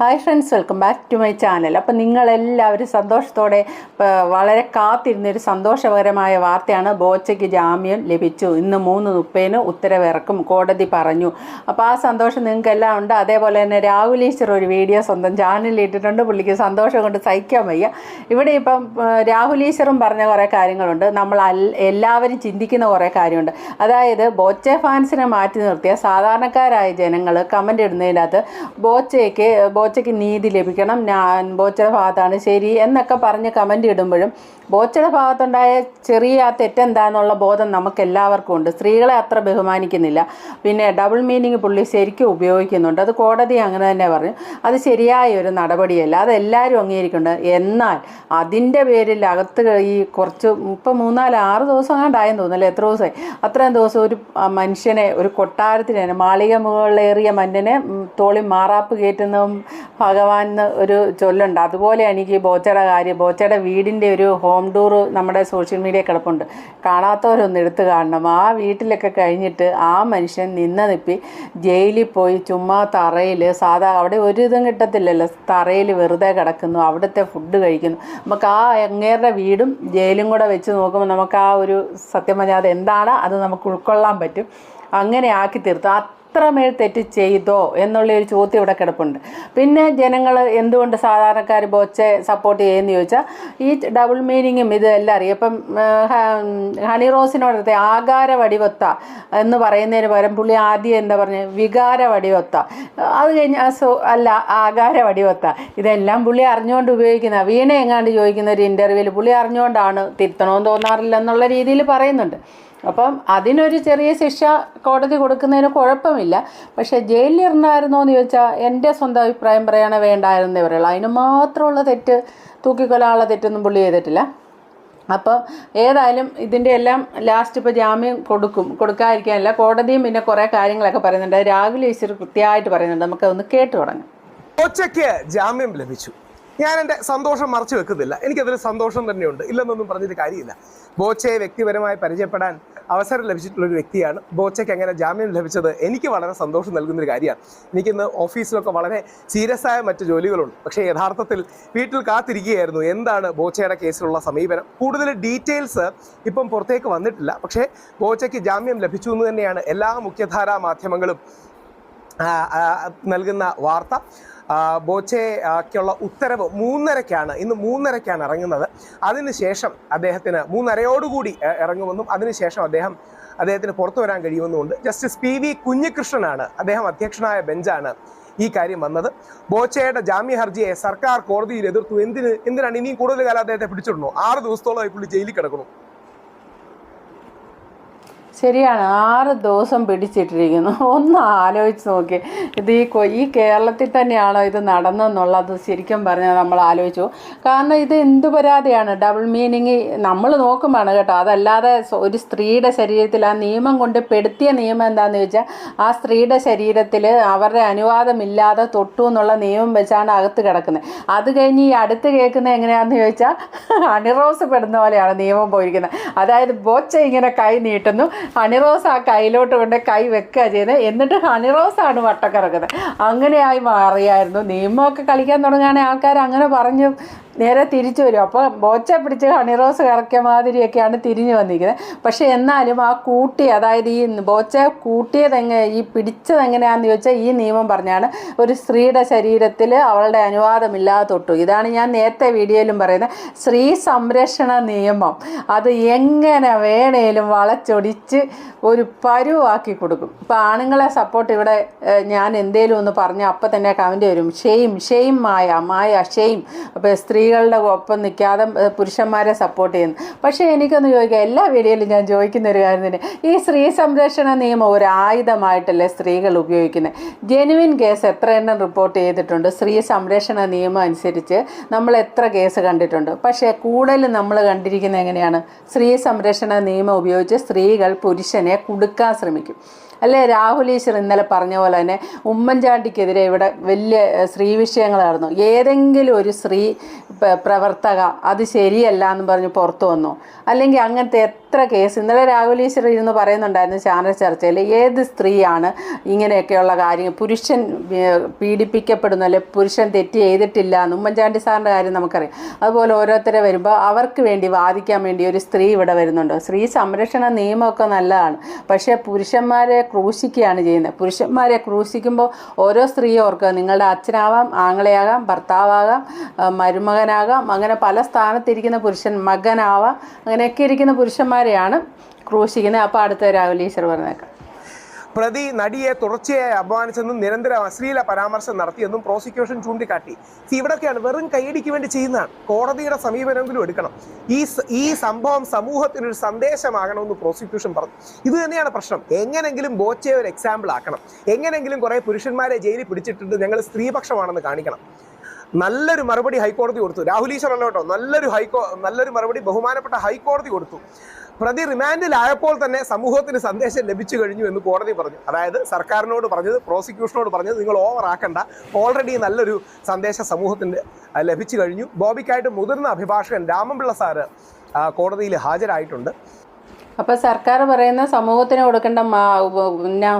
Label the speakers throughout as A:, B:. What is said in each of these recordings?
A: Hi friends welcome back to my channel അപ്പം നിങ്ങളെല്ലാവരും സന്തോഷത്തോടെ വളരെ കാത്തിരുന്നൊരു സന്തോഷകരമായ വാർത്തയാണ് ബോച്ചയ്ക്ക് ജാമ്യം ലഭിച്ചു. ഇന്ന് മൂന്ന് മുപ്പതിന് ഉത്തരവിറക്കും കോടതി പറഞ്ഞു. അപ്പോൾ ആ സന്തോഷം നിങ്ങൾക്കെല്ലാം ഉണ്ട്. അതേപോലെ തന്നെ രാഹുൽ ഈശ്വർ ഒരു വീഡിയോ സ്വന്തം ചാനലിൽ ഇട്ടിട്ടുണ്ട്. പുള്ളിക്ക് സന്തോഷം കൊണ്ട് സഹിക്കാൻ വയ്യ. ഇവിടെ ഇപ്പം രാഹുൽ ഈശ്വറും പറഞ്ഞ കുറേ കാര്യങ്ങളുണ്ട്. നമ്മൾ എല്ലാവരും ചിന്തിക്കുന്ന കുറേ കാര്യമുണ്ട്. അതായത് ബോച്ചെ ഫാൻസിനെ മാറ്റി നിർത്തിയ സാധാരണക്കാരായ ജനങ്ങൾ കമന്റ് ഇടുന്നതിനകത്ത് ബോച്ചയ്ക്ക് ബോച്ചയ്ക്ക് ബോച്ചയ്ക്ക് നീതി ലഭിക്കണം. ഞാൻ ബോച്ചയുടെ ഭാഗത്താണ് ശരി എന്നൊക്കെ പറഞ്ഞ് കമന്റ് ഇടുമ്പോഴും ബോച്ചയുടെ ഭാഗത്തുണ്ടായ ചെറിയ ആ തെറ്റെന്താന്നുള്ള ബോധം നമുക്ക് എല്ലാവർക്കും ഉണ്ട്. സ്ത്രീകളെ അത്ര ബഹുമാനിക്കുന്നില്ല. പിന്നെ ഡബിൾ മീനിങ് പുള്ളി ശരിക്കും ഉപയോഗിക്കുന്നുണ്ട്. അത് കോടതി അങ്ങനെ തന്നെ പറഞ്ഞു. അത് ശരിയായ ഒരു നടപടിയല്ല. അതെല്ലാവരും അംഗീകരിക്കുന്നുണ്ട്. എന്നാൽ അതിന്റെ പേരിൽ അകത്ത് ഈ കുറച്ച് ഇപ്പം മൂന്നാൽ ആറ് ദിവസം കണ്ടായെന്ന് തോന്നുന്നല്ലേ? എത്ര ദിവസമായി? അത്രയും ദിവസം ഒരു മനുഷ്യനെ ഒരു കൊട്ടാരത്തിന് മാളിക മുകളിലേറിയ മന്നനെ തോളി മാറാപ്പ് കയറ്റുന്നതും ഭഗവാൻ എന്ന് ഒരു ചൊല്ലുണ്ട്. അതുപോലെ എനിക്ക് ബോച്ചയുടെ കാര്യം ബോച്ചയുടെ വീടിന്റെ ഒരു ഹോം ടൂർ നമ്മുടെ സോഷ്യൽ മീഡിയ കിടപ്പുണ്ട്. കാണാത്തവരൊന്ന് എടുത്തു കാണണം. ആ വീട്ടിലൊക്കെ കഴിഞ്ഞിട്ട് ആ മനുഷ്യൻ നിന്ന നിപ്പി ജയിലിൽ പോയി ചുമ്മാ തറയിൽ സാധാ അവിടെ ഒരു കിട്ടത്തില്ലല്ലോ. തറയിൽ വെറുതെ കിടക്കുന്നു അവിടുത്തെ ഫുഡ് കഴിക്കുന്നു. നമുക്ക് ആ അങ്ങേരുടെ വീടും ജയിലും കൂടെ വെച്ച് നോക്കുമ്പോൾ നമുക്ക് ആ ഒരു സത്യം പറഞ്ഞാൽ എന്താണ് അത് നമുക്ക് ഉൾക്കൊള്ളാൻ പറ്റും. അങ്ങനെ ആക്കി തീർത്തു. അത്രമേൽ തെറ്റ് ചെയ്തോ എന്നുള്ള ഒരു ചോദ്യം ഇവിടെ കിടപ്പുണ്ട്. പിന്നെ ജനങ്ങൾ എന്തുകൊണ്ട് സാധാരണക്കാർ ബോച്ചെ സപ്പോർട്ട് ചെയ്യുമെന്ന് ചോദിച്ചാൽ ഈ ഡബിൾ മീനിങ്ങും ഇതെല്ലാം അറിയാം. ഇപ്പം ഹണി റോസിനോടത്തെ ആകാര വടിവൊത്ത എന്ന് പറയുന്നതിന് പകരം പുള്ളി ആദ്യം എന്താ പറഞ്ഞത് വികാര വടിവൊത്ത അത് കഴിഞ്ഞ് അല്ല ആകാര വടിവൊത്ത ഇതെല്ലാം പുള്ളി അറിഞ്ഞുകൊണ്ട് ഉപയോഗിക്കുന്ന വീണ എങ്ങാണ്ട് ചോദിക്കുന്ന ഒരു ഇന്റർവ്യൂവിൽ പുള്ളി അറിഞ്ഞുകൊണ്ടാണ് തിരുത്തണമെന്ന് തോന്നാറില്ല എന്നുള്ള രീതിയിൽ പറയുന്നുണ്ട്. അപ്പം അതിനൊരു ചെറിയ ശിക്ഷ കോടതി കൊടുക്കുന്നതിന് കുഴപ്പമില്ല. പക്ഷേ ജയിലിലിരുന്നായിരുന്നോ എന്ന് ചോദിച്ചാൽ എന്റെ സ്വന്തം അഭിപ്രായം പറയണ വേണ്ടായിരുന്നേ പറയുള്ളൂ. അതിന് മാത്രമുള്ള തെറ്റ് തൂക്കിക്കൊല്ലാനുള്ള തെറ്റൊന്നും പുള്ളി ചെയ്തിട്ടില്ല. അപ്പം ഏതായാലും ഇതിന്റെ എല്ലാം ലാസ്റ്റ് ഇപ്പോൾ ജാമ്യം കൊടുക്കും കൊടുക്കാതിരിക്കാനില്ല. കോടതിയും പിന്നെ കുറേ കാര്യങ്ങളൊക്കെ പറയുന്നുണ്ട്. രാഹുൽ ഈശ്വർ കൃത്യമായിട്ട് പറയുന്നുണ്ട്. നമുക്കതൊന്ന് കേട്ട് തുടങ്ങാം.
B: ഒച്ചയ്ക്ക് ജാമ്യം ലഭിച്ചു. ഞാൻ എന്റെ സന്തോഷം മറച്ചു വെക്കുന്നില്ല. എനിക്കതിൽ സന്തോഷം തന്നെയുണ്ട്. ഇല്ലെന്നൊന്നും പറഞ്ഞിട്ട് കാര്യമില്ല. ബോച്ചയെ വ്യക്തിപരമായി പരിചയപ്പെടാൻ അവസരം ലഭിച്ചിട്ടുള്ള ഒരു വ്യക്തിയാണ്. ബോച്ചയ്ക്ക് അങ്ങനെ ജാമ്യം ലഭിച്ചത് എനിക്ക് വളരെ സന്തോഷം നൽകുന്ന ഒരു കാര്യമാണ്. എനിക്കിന്ന് ഓഫീസിലൊക്കെ വളരെ സീരിയസ് ആയ മറ്റ് ജോലികളുണ്ട്. പക്ഷേ യഥാർത്ഥത്തിൽ വീട്ടിൽ കാത്തിരിക്കുകയായിരുന്നു. എന്താണ് ബോച്ചയുടെ കേസിലുള്ള സമീപനം? കൂടുതൽ ഡീറ്റെയിൽസ് ഇപ്പം പുറത്തേക്ക് വന്നിട്ടില്ല. പക്ഷേ ബോച്ചയ്ക്ക് ജാമ്യം ലഭിച്ചു എന്ന് തന്നെയാണ് എല്ലാ മുഖ്യധാരാ മാധ്യമങ്ങളും നൽകുന്ന വാർത്ത. ബോച്ചയ്ക്കുള്ള ഉത്തരവ് മൂന്നരയ്ക്കാണ് ഇന്ന് മൂന്നരയ്ക്കാണ് ഇറങ്ങുന്നത്. അതിനുശേഷം അദ്ദേഹത്തിന് മൂന്നരയോടുകൂടി ഇറങ്ങുമെന്നും അതിനുശേഷം അദ്ദേഹം അദ്ദേഹത്തിന് പുറത്തു വരാൻ കഴിയുമെന്നുമുണ്ട്. ജസ്റ്റിസ് പി വി കുഞ്ഞികൃഷ്ണനാണ് അദ്ദേഹം അധ്യക്ഷനായ ബെഞ്ചാണ് ഈ കാര്യം വന്നത്. ബോച്ചയുടെ ജാമ്യ ഹർജിയെ സർക്കാർ കോടതിയിൽ എതിർത്തു. എന്തിന് എന്തിനാണ് ഇനിയും കൂടുതൽ കാലം അദ്ദേഹത്തെ പിടിച്ചിടണോ? ആറ് ദിവസത്തോളമായി പുള്ളി ജയിലിൽ കിടക്കണം
A: ശരിയാണ് ആറ് ദിവസം പിടിച്ചിട്ടിരിക്കുന്നു. ഒന്ന് ആലോചിച്ച് നോക്കി. ഇത് ഈ ഈ കേരളത്തിൽ തന്നെയാണോ ഇത് നടന്നെന്നുള്ളത് ശരിക്കും പറഞ്ഞാൽ നമ്മൾ ആലോചിച്ചു. കാരണം ഇത് എന്ത് പരാതിയാണ്? ഡബിൾ മീനിങ് നമ്മൾ നോക്കുമ്പോഴാണ് കേട്ടോ. അതല്ലാതെ ഒരു സ്ത്രീയുടെ ശരീരത്തിൽ ആ നിയമം കൊണ്ട് പെടുത്തിയ നിയമം എന്താണെന്ന് ചോദിച്ചാൽ ആ സ്ത്രീയുടെ ശരീരത്തിൽ അവരുടെ അനുവാദമില്ലാതെ തൊട്ടു എന്നുള്ള നിയമം വെച്ചാണ് അകത്ത് കിടക്കുന്നത്. അത് കഴിഞ്ഞ് ഈ അടുത്ത് കേൾക്കുന്നത് എങ്ങനെയാണെന്ന് ചോദിച്ചാൽ അണിറോസ് പെടുന്ന പോലെയാണ് നിയമം പോയിരിക്കുന്നത്. അതായത് ബോച്ച ഇങ്ങനെ കൈ നീട്ടുന്നു ഹണിറോസ് ആ കയ്യിലോട്ട് കൊണ്ട് കൈ വെക്കുക ചെയ്യുന്നത് എന്നിട്ട് ഹണിറോസ് ആണ് വട്ടക്കിറക്കുന്നത് അങ്ങനെയായി മാറിയായിരുന്നു. നിയമമൊക്കെ കളിക്കാൻ തുടങ്ങുകയാണെങ്കിൽ ആൾക്കാർ അങ്ങനെ പറഞ്ഞു. നേരെ തിരിച്ചു വരും. അപ്പോൾ ബോച്ച പിടിച്ച് ഹണിറോസ് കറക്കിയ മാതിരിയൊക്കെയാണ് തിരിഞ്ഞു വന്നിരിക്കുന്നത്. പക്ഷേ എന്നാലും ആ കൂട്ടി അതായത് ഈ ബോച്ച കൂട്ടിയത് എങ്ങനെ ഈ പിടിച്ചത് എങ്ങനെയാണെന്ന് ചോദിച്ചാൽ ഈ നിയമം പറഞ്ഞാണ്. ഒരു സ്ത്രീയുടെ ശരീരത്തിൽ അവളുടെ അനുവാദമില്ലാതെ തൊട്ടു. ഇതാണ് ഞാൻ നേരത്തെ വീഡിയോയിലും പറയുന്നത്. സ്ത്രീ സംരക്ഷണ നിയമം. അത് എങ്ങനെ വേണേലും വളച്ചൊടിച്ച് ഒരു പരുവാക്കി കൊടുക്കും. ഇപ്പം ആണുങ്ങളെ സപ്പോർട്ട് ഇവിടെ ഞാൻ എന്തേലും ഒന്ന് പറഞ്ഞാൽ അപ്പം തന്നെ കമന്റ് വരും. Shame shame Maya Maya shame. അപ്പോൾ സ്ത്രീകളുടെ ഒപ്പം നിൽക്കാതെ പുരുഷന്മാരെ സപ്പോർട്ട് ചെയ്യുന്നു. പക്ഷേ എനിക്കൊന്ന് ചോദിക്കാം എല്ലാ വീഡിയോയിലും ഞാൻ ചോദിക്കുന്ന ഒരു കാര്യം തന്നെ ഈ സ്ത്രീ സംരക്ഷണ നിയമം ഒരു ആയുധമായിട്ടല്ലേ സ്ത്രീകൾ ഉപയോഗിക്കുന്നത്? ജെനുവിൻ കേസ് എത്ര എണ്ണം റിപ്പോർട്ട് ചെയ്തിട്ടുണ്ട്? സ്ത്രീ സംരക്ഷണ നിയമം അനുസരിച്ച് നമ്മൾ എത്ര കേസ് കണ്ടിട്ടുണ്ട്? പക്ഷേ കൂടുതൽ നമ്മൾ കണ്ടിരിക്കുന്നത് എങ്ങനെയാണ്? സ്ത്രീ സംരക്ഷണ നിയമം ഉപയോഗിച്ച് സ്ത്രീകൾ പുരുഷനെ കുടുക്കാൻ ശ്രമിക്കും. അല്ലേ? രാഹുൽ ഈശ്വർ ഇന്നലെ പറഞ്ഞ പോലെ തന്നെ ഉമ്മൻചാണ്ടിക്കെതിരെ ഇവിടെ വലിയ സ്ത്രീ വിഷയങ്ങൾ നടന്നു ഏതെങ്കിലും ഒരു സ്ത്രീ പ്രവർത്തക അത് ശരിയല്ല എന്ന് പറഞ്ഞ് പുറത്തു വന്നു. അല്ലെങ്കിൽ അങ്ങനത്തെ എത്ര കേസ് ഇന്നലെ രാഹുൽ ഈശ്വർ ഇരുന്ന് പറയുന്നുണ്ടായിരുന്നു ചാനൽ ചർച്ചയിൽ ഏത് സ്ത്രീയാണ് ഇങ്ങനെയൊക്കെയുള്ള കാര്യങ്ങൾ? പുരുഷൻ പീഡിപ്പിക്കപ്പെടുന്നു അല്ലെ? പുരുഷൻ തെറ്റ് ചെയ്തിട്ടില്ല എന്ന് ഉമ്മൻചാണ്ടി സാറിന്റെ കാര്യം നമുക്കറിയാം. അതുപോലെ ഓരോരുത്തരെ വരുമ്പോൾ അവർക്ക് വേണ്ടി വാദിക്കാൻ വേണ്ടി ഒരു സ്ത്രീ ഇവിടെ വരുന്നുണ്ട്. സ്ത്രീ സംരക്ഷണ നിയമമൊക്കെ നല്ലതാണ്. പക്ഷേ പുരുഷന്മാരെ ക്രൂശിക്കുകയാണ് ചെയ്യുന്നത്. പുരുഷന്മാരെ ക്രൂശിക്കുമ്പോൾ ഓരോ സ്ത്രീയും ഓർക്കുക. നിങ്ങളുടെ അച്ഛനാവാം ആങ്ങളെയാകാം ഭർത്താവാകാം മരുമകനാകാം അങ്ങനെ പല സ്ഥാനത്തിരിക്കുന്ന പുരുഷൻ മകനാവാം അങ്ങനെയൊക്കെ ഇരിക്കുന്ന പുരുഷന്മാരെയാണ് ക്രൂശിക്കുന്നത്. അപ്പോൾ അടുത്ത രാഹുൽ ഈശ്വർ പറഞ്ഞേക്കാം.
B: പ്രതി നടിയെ തുടർച്ചയായി അപമാനിച്ചെന്നും നിരന്തരം അശ്ലീല പരാമർശം നടത്തിയെന്നും പ്രോസിക്യൂഷൻ ചൂണ്ടിക്കാട്ടി. ഇവിടൊക്കെയാണ് വെറും കൈയടിക്ക് വേണ്ടി ചെയ്യുന്നതാണ്. കോടതിയുടെ സമീപനമെങ്കിലും എടുക്കണം. ഈ ഈ സംഭവം സമൂഹത്തിനൊരു സന്ദേശമാകണമെന്ന് പ്രോസിക്യൂഷൻ പറഞ്ഞു. ഇത് തന്നെയാണ് പ്രശ്നം. എങ്ങനെങ്കിലും ബോച്ചയെ ഒരു എക്സാമ്പിൾ ആക്കണം. എങ്ങനെങ്കിലും കുറെ പുരുഷന്മാരെ ജയിലിൽ പിടിച്ചിട്ടുണ്ട്. ഞങ്ങൾ സ്ത്രീപക്ഷമാണെന്ന് കാണിക്കണം. നല്ലൊരു മറുപടി ഹൈക്കോടതി കൊടുത്തു. രാഹുൽ ഈശ്വർ അല്ല കേട്ടോ. നല്ലൊരു ഹൈക്കോ നല്ലൊരു മറുപടി ബഹുമാനപ്പെട്ട ഹൈക്കോടതി കൊടുത്തു. പ്രതി റിമാൻഡിലായപ്പോൾ തന്നെ സമൂഹത്തിന് സന്ദേശം ലഭിച്ചു കഴിഞ്ഞു എന്ന് കോടതി പറഞ്ഞു. അതായത് സർക്കാരിനോട് പറഞ്ഞത് പ്രോസിക്യൂഷനോട് പറഞ്ഞത് നിങ്ങൾ ഓവർ ആക്കണ്ട. ഓൾറെഡി നല്ലൊരു സന്ദേശം സമൂഹത്തിന് ലഭിച്ചു കഴിഞ്ഞു. ബോബിക്കായിട്ട് മുതിർന്ന അഭിഭാഷകൻ രാമൻപിള്ള സാറ് കോടതിയിൽ ഹാജരായിട്ടുണ്ട്.
A: അപ്പോൾ സർക്കാർ പറയുന്ന സമൂഹത്തിന് കൊടുക്കേണ്ട പിന്നെ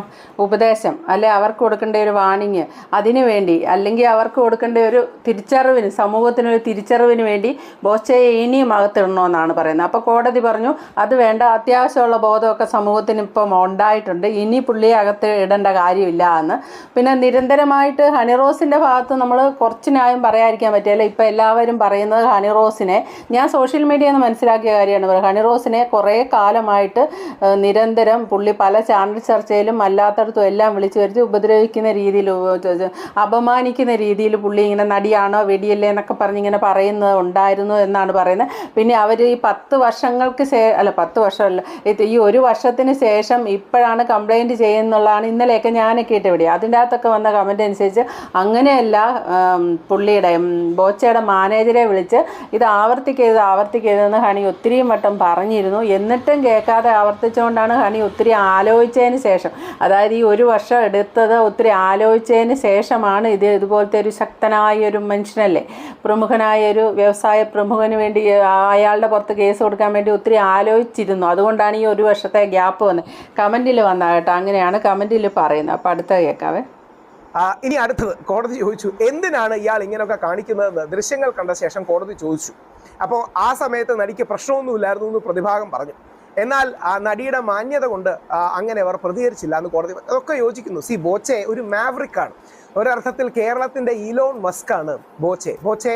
A: ഉപദേശം അല്ലെ അവർക്ക് കൊടുക്കേണ്ട ഒരു വാണിങ് അതിനു വേണ്ടി അല്ലെങ്കിൽ അവർക്ക് കൊടുക്കേണ്ട ഒരു തിരിച്ചറിവിന് സമൂഹത്തിനൊരു തിരിച്ചറിവിന് വേണ്ടി ബോച്ചയെ ഇനിയും അകത്തിടണമെന്നാണ് പറയുന്നത്. അപ്പോൾ കോടതി പറഞ്ഞു അത് വേണ്ട അത്യാവശ്യമുള്ള ബോധമൊക്കെ സമൂഹത്തിന് ഇപ്പം ഉണ്ടായിട്ടുണ്ട് ഇനി പുള്ളിയെ അകത്ത് ഇടേണ്ട കാര്യമില്ല എന്ന്. പിന്നെ നിരന്തരമായിട്ട് ഹണിറോസിന്റെ ഭാഗത്ത് നമ്മൾ കുറച്ച് ന്യായം പറയാതിരിക്കാൻ പറ്റില്ല ഇപ്പം എല്ലാവരും പറയുന്നത് ഹണിറോസിനെ ഞാൻ സോഷ്യൽ മീഡിയ എന്ന് മനസ്സിലാക്കിയ കാര്യമാണ് ഹണിറോസിനെ കുറേ കാലമായിട്ട് നിരന്തരം പുള്ളി പല ചാനൽ ചർച്ചയിലും അല്ലാത്തടത്തും എല്ലാം വിളിച്ചു വരുത്തി ഉപദ്രവിക്കുന്ന രീതിയിൽ അപമാനിക്കുന്ന രീതിയിൽ പുള്ളി ഇങ്ങനെ നടിയാണോ വെടിയല്ലേ എന്നൊക്കെ പറഞ്ഞ് ഇങ്ങനെ പറയുന്നത് ഉണ്ടായിരുന്നു എന്നാണ് പറയുന്നത്. പിന്നെ അവർ ഈ പത്ത് വർഷങ്ങൾക്ക് ശേ അല്ല പത്ത് വർഷമല്ല ഈ ഒരു വർഷത്തിന് ശേഷം ഇപ്പോഴാണ് കംപ്ലൈന്റ് ചെയ്യുന്നുള്ളതാണ് ഇന്നലെയൊക്കെ ഞാനൊക്കെ ഇട്ട് ഇവിടെ അതിന്റെ അകത്തൊക്കെ വന്ന കമന്റ് അനുസരിച്ച് അങ്ങനെയല്ല പുള്ളിയുടെ ബോച്ചയുടെ മാനേജരെ വിളിച്ച് ഇത് ആവർത്തിക്കരുത് ആവർത്തിക്കരുതെന്ന് ഹണി ഒത്തിരിയും വട്ടം പറഞ്ഞിരുന്നു. എന്നിട്ടും കേൾക്കാതെ ആവർത്തിച്ചുകൊണ്ടാണ് ഹണി ഒത്തിരി ആലോചിച്ചതിന് ശേഷം. അതായത് ഈ ഒരു വർഷം എടുത്തത് ഒത്തിരി ആലോചിച്ചതിന് ശേഷമാണ് ഇത് ഇതുപോലത്തെ ഒരു ശക്തനായ ഒരു മനുഷ്യനല്ലേ? പ്രമുഖനായ ഒരു വ്യവസായ പ്രമുഖന് വേണ്ടി അയാളുടെ പുറത്ത് കേസ് കൊടുക്കാൻ വേണ്ടി ഒത്തിരി ആലോചിച്ചിരുന്നു. അതുകൊണ്ടാണ് ഈ ഒരു വർഷത്തെ ഗ്യാപ്പ് വന്നത് കമന്റിൽ വന്ന കേട്ടോ. അങ്ങനെയാണ് കമന്റിൽ പറയുന്നത്. അപ്പോൾ അടുത്ത കേൾക്കാവേ
B: ഇനി അടുത്തത്. കോടതി ചോദിച്ചു എന്തിനാണ് ഇയാൾ ഇങ്ങനെയൊക്കെ കാണിക്കുന്നതെന്ന് ദൃശ്യങ്ങൾ കണ്ട ശേഷം കോടതി ചോദിച്ചു. അപ്പോൾ ആ സമയത്ത് നടിക്ക് പ്രശ്നമൊന്നുമില്ലായിരുന്നു എന്ന് പ്രതിഭാഗം പറഞ്ഞു. എന്നാൽ ആ നടിയുടെ മാന്യത കൊണ്ട് അങ്ങനെ അവർ പ്രതികരിച്ചില്ല എന്ന് കോടതി അതൊക്കെ യോജിക്കുന്നു. സി ബോച്ചെ ഒരു മാവറിക്കാണ് ഒരർത്ഥത്തിൽ കേരളത്തിന്റെ ഇലോൺ മസ്ക് ആണ് ബോച്ചെ. ബോച്ചെ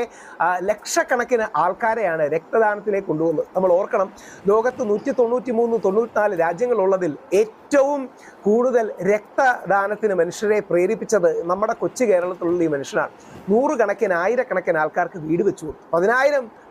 B: ലക്ഷക്കണക്കിന് ആൾക്കാരെയാണ് രക്തദാനത്തിലേക്ക് കൊണ്ടുവന്നത് നമ്മൾ ഓർക്കണം ലോകത്ത് നൂറ്റി തൊണ്ണൂറ്റി മൂന്ന് തൊണ്ണൂറ്റിനാല് രാജ്യങ്ങളുള്ളതിൽ ഏറ്റവും കൂടുതൽ രക്തദാനത്തിന് മനുഷ്യരെ പ്രേരിപ്പിച്ചത് നമ്മുടെ കൊച്ചു കേരളത്തിലുള്ള ഈ മനുഷ്യനാണ്. നൂറുകണക്കിന് ആയിരക്കണക്കിന് ആൾക്കാർക്ക് വീട് വെച്ചു കൊടുത്തു.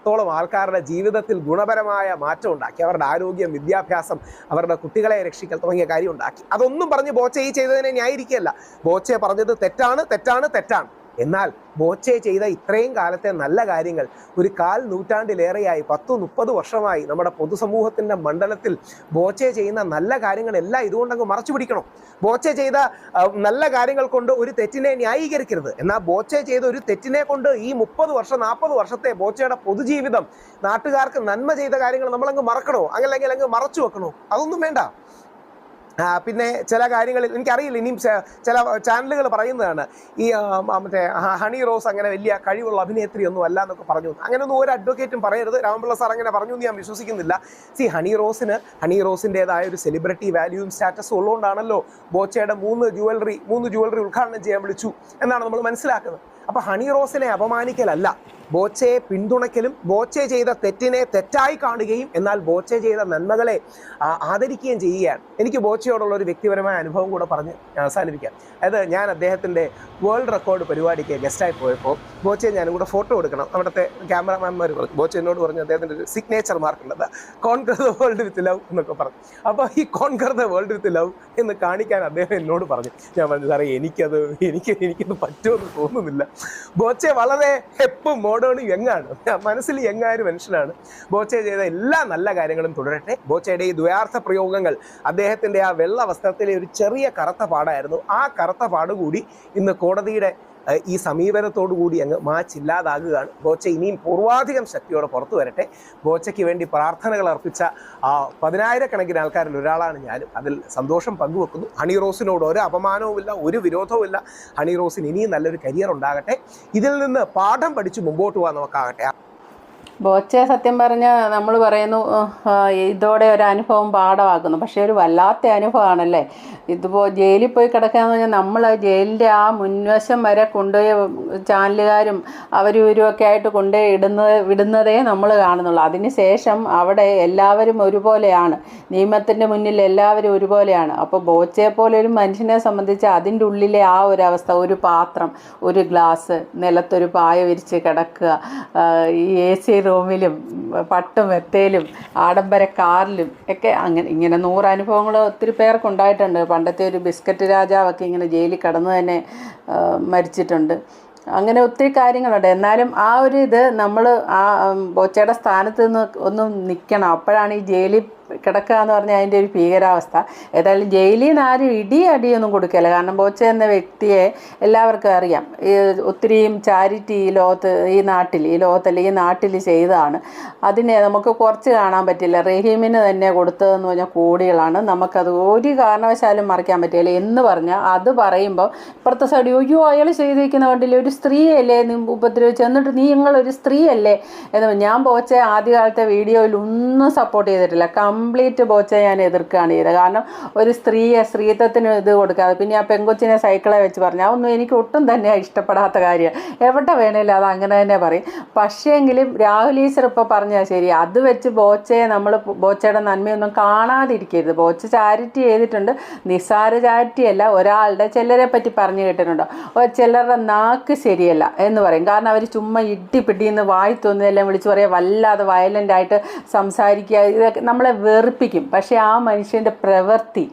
B: പതിനായിരത്തോളം ആൾക്കാരുടെ ജീവിതത്തിൽ ഗുണപരമായ മാറ്റം ഉണ്ടാക്കി അവരുടെ ആരോഗ്യം വിദ്യാഭ്യാസം അവരുടെ കുട്ടികളെ രക്ഷിക്കൽ തുടങ്ങിയ കാര്യം ഉണ്ടാക്കി അതൊന്നും പറഞ്ഞ് ബോച്ചെ ഈ ചെയ്തതിനെ ന്യായീകരിക്കുകയല്ല. ബോച്ചെ പറഞ്ഞത് തെറ്റാണ് തെറ്റാണ് തെറ്റാണ്. എന്നാൽ ബോച്ചെ ചെയ്ത ഇത്രയും കാലത്തെ നല്ല കാര്യങ്ങൾ ഒരു കാൽ നൂറ്റാണ്ടിലേറെയായി പത്തു മുപ്പത് വർഷമായി നമ്മുടെ പൊതുസമൂഹത്തിന്റെ മണ്ഡലത്തിൽ ബോച്ചെ ചെയ്യുന്ന നല്ല കാര്യങ്ങളെല്ലാം ഇതുകൊണ്ടങ്ങ് മറച്ചു പിടിക്കണം. ബോച്ചെ ചെയ്ത നല്ല കാര്യങ്ങൾ കൊണ്ട് ഒരു തെറ്റിനെ ന്യായീകരിക്കരുത്. എന്നാൽ ബോച്ചെ ചെയ്ത ഒരു തെറ്റിനെ കൊണ്ട് ഈ മുപ്പത് വർഷം നാൽപ്പത് വർഷത്തെ ബോച്ചയുടെ പൊതുജീവിതം നാട്ടുകാർക്ക് നന്മ ചെയ്ത കാര്യങ്ങൾ നമ്മളങ്ങ് മറക്കണോ? അങ്ങനെ അല്ലെങ്കിൽ അങ്ങ് മറച്ചു വെക്കണോ? അതൊന്നും വേണ്ട. പിന്നെ ചില കാര്യങ്ങളിൽ എനിക്കറിയില്ല ഇനിയും ചില ചാനലുകൾ പറയുന്നതാണ്. ഈ മറ്റേ ഹണി റോസ് അങ്ങനെ വലിയ കഴിവുള്ള അഭിനേത്രി ഒന്നും അല്ല എന്നൊക്കെ പറഞ്ഞു. അങ്ങനെയൊന്നും ഒരു അഡ്വക്കേറ്റും പറയരുത്. രാമപിള്ള സാർ അങ്ങനെ പറഞ്ഞു എന്ന് ഞാൻ വിശ്വസിക്കുന്നില്ല. സി ഹണി റോസിന് ഹണി റോസിന്റെതായ ഒരു സെലിബ്രിറ്റി വാല്യൂവും സ്റ്റാറ്റസും ഉള്ളതുകൊണ്ടാണല്ലോ ബോച്ചയുടെ മൂന്ന് ജുവലറി മൂന്ന് ജുവലറി ഉദ്ഘാടനം ചെയ്യാൻ വിളിച്ചു എന്നാണ് നമ്മൾ മനസ്സിലാക്കുന്നത്. അപ്പോൾ ഹണി റോസിനെ അപമാനിക്കലല്ല. ബോച്ചയെ പിന്തുണയ്ക്കലും ബോച്ചെ ചെയ്ത തെറ്റിനെ തെറ്റായി കാണുകയും എന്നാൽ ബോച്ചെ ചെയ്ത നന്മകളെ ആദരിക്കുകയും ചെയ്യുകയാണ്. എനിക്ക് ബോച്ചയോടുള്ള ഒരു വ്യക്തിപരമായ അനുഭവം കൂടെ പറഞ്ഞ് അവസാനിപ്പിക്കാം. അതായത് ഞാൻ അദ്ദേഹത്തിന്റെ വേൾഡ് റെക്കോർഡ് പരിപാടിക്ക് ഗസ്റ്റായി പോയപ്പോൾ ബോച്ചയെ ഞാനും കൂടെ ഫോട്ടോ എടുക്കണം. അവിടുത്തെ ക്യാമറാമാൻമാർ പറഞ്ഞു ബോച്ച എന്നോട് പറഞ്ഞു അദ്ദേഹത്തിന്റെ ഒരു സിഗ്നേച്ചർ മാർക്കുള്ളത് കോൺകർ വേൾഡ് വിത്ത് ലവ് എന്നൊക്കെ പറഞ്ഞു. അപ്പോൾ ഈ കോൺകർ വേൾഡ് വിത്ത് ലവ് എന്ന് കാണിക്കാൻ അദ്ദേഹം എന്നോട് പറഞ്ഞു. ഞാൻ പറഞ്ഞു സാറേ എനിക്കത് എനിക്ക് എനിക്കത് പറ്റുമെന്ന് തോന്നുന്നില്ല. ബോച്ചെ വളരെ ഹെപ്പും മോഡേണും യങ്ങാണ്. മനസ്സിൽ യങ്ങായ ഒരു മനുഷ്യനാണ്. ബോച്ചെ ചെയ്ത എല്ലാ നല്ല കാര്യങ്ങളും തുടരട്ടെ. ബോച്ചയുടെ ഈ ദ്വയാർത്ഥ പ്രയോഗങ്ങൾ അദ്ദേഹത്തിന്റെ ആ വെള്ള വസ്ത്രത്തിലെ ഒരു ചെറിയ കറുത്ത പാടായിരുന്നു. ആ കറുത്ത പാട് കൂടി ഇന്ന് കോടതിയുടെ ഈ സമീപനത്തോടു കൂടി അങ്ങ് മാച്ച് ഇല്ലാതാകുകയാണ്. ബോച്ച ഇനിയും പൂർവാധികം ശക്തിയോടെ പുറത്തു വരട്ടെ. ബോച്ചയ്ക്ക് വേണ്ടി പ്രാർത്ഥനകൾ അർപ്പിച്ച ആ പതിനായിരക്കണക്കിന് ആൾക്കാരിൽ ഒരാളാണ് ഞാനും. അതിൽ സന്തോഷം പങ്കുവെക്കുന്നു. ഹണി റോസിനോട് ഒരു അപമാനവുമില്ല ഒരു വിരോധവുമില്ല. ഹണി റോസിന് ഇനിയും നല്ലൊരു കരിയർ ഉണ്ടാകട്ടെ. ഇതിൽ നിന്ന് പാഠം പഠിച്ച് മുമ്പോട്ട് പോകാൻ നമുക്കാകട്ടെ.
A: ബോച്ചെ സത്യം പറഞ്ഞ നമ്മൾ പറയുന്നു ഇതോടെ ഒരു അനുഭവം പാഠമാക്കുന്നു. പക്ഷേ ഒരു വല്ലാത്ത അനുഭവമാണല്ലേ ഇതിപ്പോ ജയിലിൽ പോയി കിടക്കാന്ന് പറഞ്ഞാൽ നമ്മൾ ജയിലിന്റെ ആ മുൻവശം വരെ കൊണ്ടുപോയി ചാനലുകാരും അവരും ഇവരും ഒക്കെ ആയിട്ട് കൊണ്ടുപോയി ഇടുന്നത് വിടുന്നതേ നമ്മൾ കാണുന്നുള്ളൂ. അതിന് ശേഷം അവിടെ എല്ലാവരും ഒരുപോലെയാണ്. നിയമത്തിന്റെ മുന്നിൽ എല്ലാവരും ഒരുപോലെയാണ്. അപ്പോൾ ബോച്ചയെ പോലെ ഒരു മനുഷ്യനെ സംബന്ധിച്ച് അതിന്റെ ഉള്ളിലെ ആ ഒരു അവസ്ഥ ഒരു പാത്രം ഒരു ഗ്ലാസ് നിലത്തൊരു പായ വിരിച്ച് കിടക്കുക ഈ എ സി റൂമിലും പട്ടും എത്തേലും ആഡംബര കാറിലും ഒക്കെ അങ്ങനെ ഇങ്ങനെ നൂറ് അനുഭവങ്ങൾ ഒത്തിരി പേർക്ക് ഉണ്ടായിട്ടുണ്ട്. പണ്ടത്തെ ഒരു ബിസ്ക്കറ്റ് രാജാവൊക്കെ ഇങ്ങനെ ജയിലിൽ കടന്നു തന്നെ മരിച്ചിട്ടുണ്ട്. അങ്ങനെ ഒത്തിരി കാര്യങ്ങളുണ്ട്. എന്നാലും ആ ഒരു ഇത് നമ്മൾ ആ ബോച്ചയുടെ സ്ഥാനത്ത് നിന്ന് ഒന്ന് നിൽക്കണം അപ്പോഴാണ് ഈ ജയിലിൽ കിടക്കുക എന്ന് പറഞ്ഞാൽ അതിന്റെ ഒരു ഭീകരാവസ്ഥ. ഏതായാലും ജയിലിൽ നിന്ന് ആരും ഇടി അടിയൊന്നും കൊടുക്കില്ല. കാരണം ബോച്ച എന്ന വ്യക്തിയെ എല്ലാവർക്കും അറിയാം. ഒത്തിരിയും ചാരിറ്റി ഈ ലോകത്ത് ഈ നാട്ടിൽ ഈ ലോകത്തല്ല ഈ നാട്ടിൽ ചെയ്തതാണ്. അതിനെ നമുക്ക് കുറച്ച് കാണാൻ പറ്റില്ല. റഹീമിന് തന്നെ കൊടുത്തതെന്ന് പറഞ്ഞാൽ കോടികളാണ്. നമുക്കത് ഒരു കാരണവശാലും മറിക്കാൻ പറ്റില്ല. എന്ന് പറഞ്ഞാൽ അത് പറയുമ്പോൾ ഇപ്പുറത്തെ സൈഡ് അയ്യോ അയാൾ ചെയ്തിരിക്കുന്ന കണ്ടില്ലേ? ഒരു സ്ത്രീയല്ലേ? നീ ഉപദ്രവിച്ചു. എന്നിട്ട് നീ നിങ്ങളൊരു സ്ത്രീയല്ലേ? എന്ന് ഞാൻ പോച്ച ആദ്യകാലത്തെ വീഡിയോയിൽ ഒന്നും സപ്പോർട്ട് ചെയ്തിട്ടില്ല. കംപ്ലീറ്റ് ബോച്ച ഞാൻ എതിർക്കുകയാണ് ചെയ്തത്. കാരണം ഒരു സ്ത്രീയെ സ്ത്രീത്വത്തിന് ഇത് കൊടുക്കാതെ പിന്നെ ആ പെങ്കൊച്ചിനെ സൈക്കിളെ വെച്ച് പറഞ്ഞു അതൊന്നും എനിക്ക് ഒട്ടും തന്നെ ഇഷ്ടപ്പെടാത്ത കാര്യമാണ് എവിടെ വേണേലും അത് അങ്ങനെ തന്നെ പറയും. പക്ഷേങ്കിലും രാഹുൽ ഈശ്വർ ഇപ്പോൾ പറഞ്ഞാൽ ശരി അത് വെച്ച് ബോച്ചയെ നമ്മൾ ബോച്ചയുടെ നന്മയൊന്നും കാണാതിരിക്കരുത്. ബോച്ച ചാരിറ്റി ചെയ്തിട്ടുണ്ട്. നിസ്സാര ചാരിറ്റി അല്ല ഒരാളുടെ ചിലരെ പറ്റി പറഞ്ഞു കേട്ടിട്ടുണ്ടോ. ചിലരുടെ നാക്ക് ശരിയല്ല എന്ന് പറയും. കാരണം അവർ ചുമ്മാ ഇട്ടി പിടിയെന്ന് വായി തോന്നുന്നതെല്ലാം വിളിച്ച് പറയുക വല്ലാതെ വയലന്റ് ആയിട്ട് സംസാരിക്കുക. ഇതൊക്കെ നമ്മളെ വെറുപ്പിക്കും പക്ഷേ ആ മനുഷ്യന്റെ പ്രവൃത്തി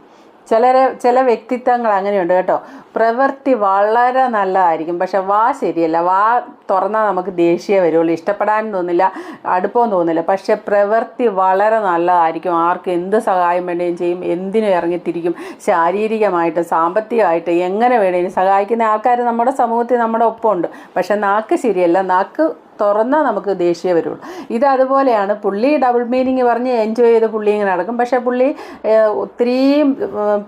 A: ചിലരെ ചില വ്യക്തിത്വങ്ങൾ അങ്ങനെയുണ്ട് കേട്ടോ. പ്രവൃത്തി വളരെ നല്ലതായിരിക്കും. പക്ഷെ വാ ശരിയല്ല. വാ തുറന്നാൽ നമുക്ക് ദേഷ്യം വരുള്ളൂ. ഇഷ്ടപ്പെടാനും തോന്നില്ല അടുപ്പവും തോന്നില്ല. പക്ഷെ പ്രവൃത്തി വളരെ നല്ലതായിരിക്കും. ആർക്ക് എന്ത് സഹായം വേണമെങ്കിലും ചെയ്യും എന്തിനും ഇറങ്ങിത്തിരിക്കും. ശാരീരികമായിട്ട് സാമ്പത്തികമായിട്ട് എങ്ങനെ വേണേലും സഹായിക്കുന്ന ആൾക്കാർ നമ്മുടെ സമൂഹത്തിൽ നമ്മുടെ ഒപ്പമുണ്ട്. പക്ഷെ നാക്ക് ശരിയല്ല. നാക്ക് തുറന്നാൽ നമുക്ക് ദേഷ്യം വരുള്ളൂ. ഇത് അതുപോലെയാണ് പുള്ളി ഡബിൾ മീനിങ് പറഞ്ഞ് എൻജോയ് ചെയ്ത് പുള്ളി ഇങ്ങനെ നടക്കും. പക്ഷേ പുള്ളി ഒത്തിരിയും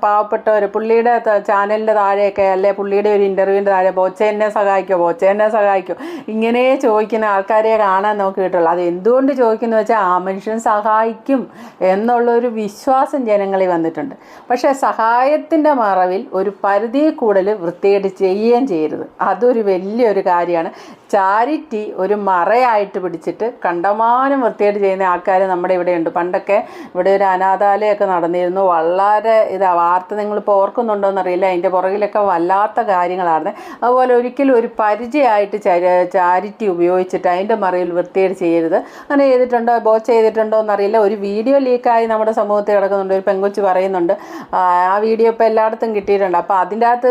A: പാവപ്പെട്ടവർ പുള്ളിയുടെ ചാനലിന്റെ താഴെയൊക്കെ അല്ലെ പുള്ളിയുടെ ഒരു ഇന്റർവ്യൂവിന്റെ താഴെ ബോച്ച എന്നെ സഹായിക്കോ ബോച്ച എന്നെ സഹായിക്കോ ഇങ്ങനെ ചോദിക്കുന്ന ആൾക്കാരെ കാണാൻ നമുക്ക് കിട്ടുള്ളൂ. അത് എന്തുകൊണ്ട് ചോദിക്കുന്നു വെച്ചാൽ ആ മനുഷ്യൻ സഹായിക്കും എന്നുള്ളൊരു വിശ്വാസം ജനങ്ങളിൽ വന്നിട്ടുണ്ട്. പക്ഷേ സഹായത്തിന്റെ മറവിൽ ഒരു പരിധി കൂടുതൽ വൃത്തികേട് ചെയ്യുകയും ചെയ്യരുത്. അതൊരു വലിയൊരു കാര്യമാണ്. ചാരിറ്റി ഒരു മറയായിട്ട് പിടിച്ചിട്ട് കണ്ടമാനം വൃത്തിയായിട്ട് ചെയ്യുന്ന ആൾക്കാർ നമ്മുടെ ഇവിടെയുണ്ട്. പണ്ടൊക്കെ ഇവിടെ ഒരു അനാഥാലയമൊക്കെ നടന്നിരുന്നു. വളരെ ഇതാ വാർത്ത നിങ്ങളിപ്പോൾ ഓർക്കുന്നുണ്ടോ എന്നറിയില്ല അതിന്റെ പുറകിലൊക്കെ വല്ലാത്ത കാര്യങ്ങളാണ്. അതുപോലെ ഒരിക്കലും ഒരു പരിചയമായിട്ട് ചാരിറ്റി ഉപയോഗിച്ചിട്ട് അതിന്റെ മറയിൽ വൃത്തിയായിട്ട് ചെയ്യരുത്. അങ്ങനെ ചെയ്തിട്ടുണ്ടോ? ബോച്ച് ചെയ്തിട്ടുണ്ടോ എന്നറിയില്ല ഒരു വീഡിയോ ലീക്കായി നമ്മുടെ സമൂഹത്തിൽ കിടക്കുന്നുണ്ട്. ഒരു പെങ്കൊച്ച് പറയുന്നുണ്ട്. ആ വീഡിയോ ഇപ്പോൾ എല്ലായിടത്തും കിട്ടിയിട്ടുണ്ട്. അപ്പോൾ അതിന്റെ അകത്ത്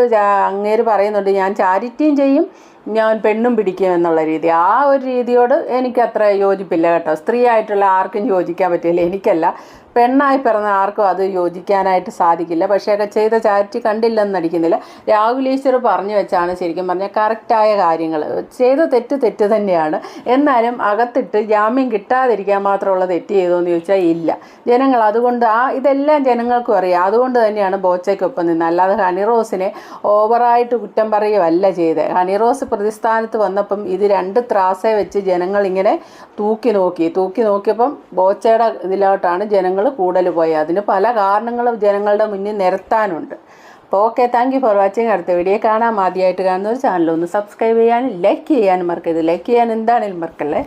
A: അങ്ങേര് പറയുന്നുണ്ട് ഞാൻ ചാരിറ്റിയും ചെയ്യും. ഞാൻ പെണ്ണും പിടിക്കും എന്നുള്ള രീതി. ആ ഒരു രീതിയോട് എനിക്കത്ര യോജിപ്പില്ല കേട്ടോ. സ്ത്രീ ആയിട്ടുള്ള ആർക്കും യോജിക്കാൻ പറ്റില്ല. എനിക്കല്ല. പെണ്ണായി പിറന്ന ആർക്കും അത് യോജിക്കാനായിട്ട് സാധിക്കില്ല. പക്ഷേ ചെയ്ത ചാരിറ്റി കണ്ടില്ലെന്ന് നടിക്കുന്നില്ല. രാഹുൽ ഈശ്വർ പറഞ്ഞു വെച്ചാണ് ശരിക്കും പറഞ്ഞാൽ കറക്റ്റായ കാര്യങ്ങൾ ചെയ്ത തെറ്റ് തെറ്റ് തന്നെയാണ്. എന്നാലും അകത്തിട്ട് ജാമ്യം കിട്ടാതിരിക്കാൻ മാത്രമുള്ള തെറ്റ് ചെയ്തോ എന്ന് ചോദിച്ചാൽ ഇല്ല. ജനങ്ങൾ അതുകൊണ്ട് ആ ഇതെല്ലാം ജനങ്ങൾക്കും അറിയാം. അതുകൊണ്ട് തന്നെയാണ് ബോച്ചയ്ക്കൊപ്പം നിന്ന് അല്ലാതെ ഹണിറോസിനെ ഓവറായിട്ട് കുറ്റം പറയുകയല്ല ചെയ്തത്. ഹണിറോസ് പ്രതിസ്ഥാനത്ത് വന്നപ്പം ഇത് രണ്ട് ത്രാസെ വെച്ച് ജനങ്ങൾ ഇങ്ങനെ തൂക്കി നോക്കി. തൂക്കി നോക്കിയപ്പം ബോച്ചയുടെ ഇതിലോട്ടാണ് ജനങ്ങൾ കൂടുതൽ പോയി. അതിന് പല കാരണങ്ങളും ജനങ്ങളുടെ മുന്നിൽ നിരത്താനുണ്ട്. അപ്പോൾ okay thank you for watching അടുത്ത വീഡിയോ കാണാം. ആദ്യമായിട്ട് കാണുന്ന ഒരു ചാനൽ ഒന്ന് സബ്സ്ക്രൈബ് ചെയ്യാനും ലൈക്ക് ചെയ്യാനും മറക്കരുത്. ലൈക്ക് ചെയ്യാൻ എന്താണെങ്കിലും മറക്കല്ലേ?